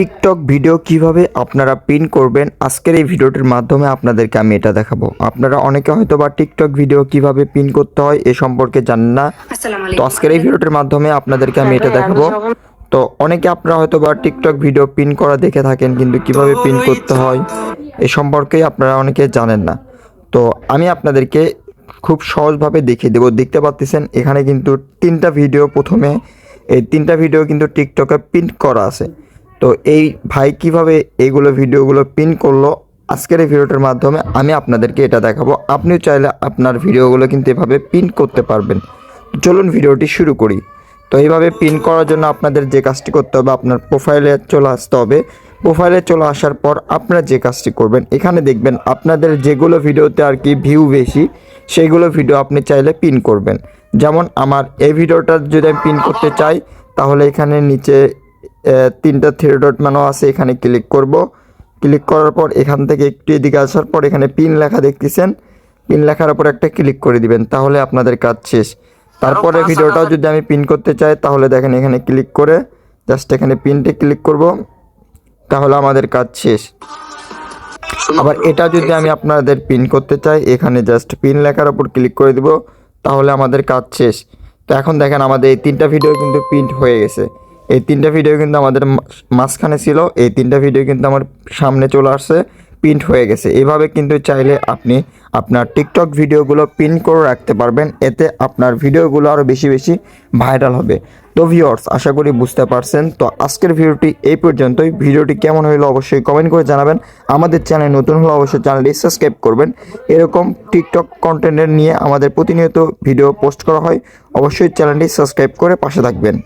TikTok video কীভাবে আপনারা pin করবেন? আজকের এই ভিডিওটির মাধ্যমে আপনাদেরকে আমি এটা দেখাবো। আপনারা অনেকে হয়তো বা টিকটক ভিডিও কীভাবে পিন করতে হয় এ সম্পর্কে জানেন না। তো আজকের এই ভিডিওটির মাধ্যমে আপনাদেরকে আমি এটা দেখাবো। তো অনেকে আপনারা হয়তো বা টিকটক ভিডিও পিন করা দেখে থাকেন কিন্তু কীভাবে পিন করতে হয় এ সম্পর্কে আপনারা অনেকে জানেন না। তো আমি আপনাদেরকে খুব সহজভাবে দেখিয়ে দেবো। দেখতে পাচ্ছেন এখানে কিন্তু তিনটা ভিডিও প্রথমে এই তিনটা ভিডিও কিন্তু টিকটকে পিন করা আছে। তো এই ভাই কীভাবে এইগুলো ভিডিওগুলো পিন করল, আজকের এই ভিডিওটার মাধ্যমে আমি আপনাদেরকে এটা দেখাবো। আপনিও চাইলে আপনার ভিডিওগুলো কিন্তু এভাবে পিন করতে পারবেন। চলুন ভিডিওটি শুরু করি। তো এইভাবে পিন করার জন্য আপনাদের যে কাজটি করতে হবে, আপনার প্রোফাইলে চলে আসতে হবে। প্রোফাইলে চলে আসার পর আপনারা যে কাজটি করবেন, এখানে দেখবেন আপনাদের যেগুলো ভিডিওতে আর কি ভিউ বেশি, সেইগুলো ভিডিও আপনি চাইলে পিন করবেন। যেমন আমার এই ভিডিওটা যদি আমি পিন করতে চাই, তাহলে এখানে নিচে তিনটা থ্রি ডট মেনু আছে এখানে ক্লিক করব। ক্লিক করার পর এখান থেকে একটু এদিকে আসার পর এখানে পিন লেখা দেখতেছেন। পিন লেখার উপর একটা ক্লিক করে দিবেন তাহলে আপনাদের কাজ শেষ। তারপরে ভিডিওটাও যদি আমি পিন করতে চাই তাহলে দেখেন এখানে ক্লিক করে জাস্ট এখানে পিনটে ক্লিক করব। তাহলে আমাদের কাজ শেষ। আবার এটা যদি আমি আপনাদের পিন করতে চাই এখানে জাস্ট পিন লেখার উপর ক্লিক করে দিব তাহলে আমাদের কাজ শেষ। তো এখন দেখেন আমাদের এই তিনটা ভিডিও কিন্তু প্রিন্ট হয়ে গেছে। এই তিনটা ভিডিও কিন্তু আমাদের মাঝখানে ছিল। এই তিনটা ভিডিও কিন্তু আমার সামনে চলে আসছে প্রিন্ট হয়ে গেছে। এভাবে কিন্তু চাইলে আপনি আপনার টিকটক ভিডিওগুলো প্রিন্ট করে রাখতে পারবেন। এতে আপনার ভিডিওগুলো আরও বেশি বেশি ভাইরাল হবে। তো ভিউয়ার্স আশা করি বুঝতে পারছেন। তো আজকের ভিডিওটি এই পর্যন্তই। ভিডিওটি কেমন হলো অবশ্যই কমেন্ট করে জানাবেন। আমাদের চ্যানেল নতুন হলে অবশ্যই চ্যানেলটি সাবস্ক্রাইব করবেন। এরকম টিকটক কন্টেন্টের নিয়ে আমাদের প্রতিনিয়ত ভিডিও পোস্ট করা হয়। অবশ্যই চ্যানেলটি সাবস্ক্রাইব করে পাশে থাকবেন।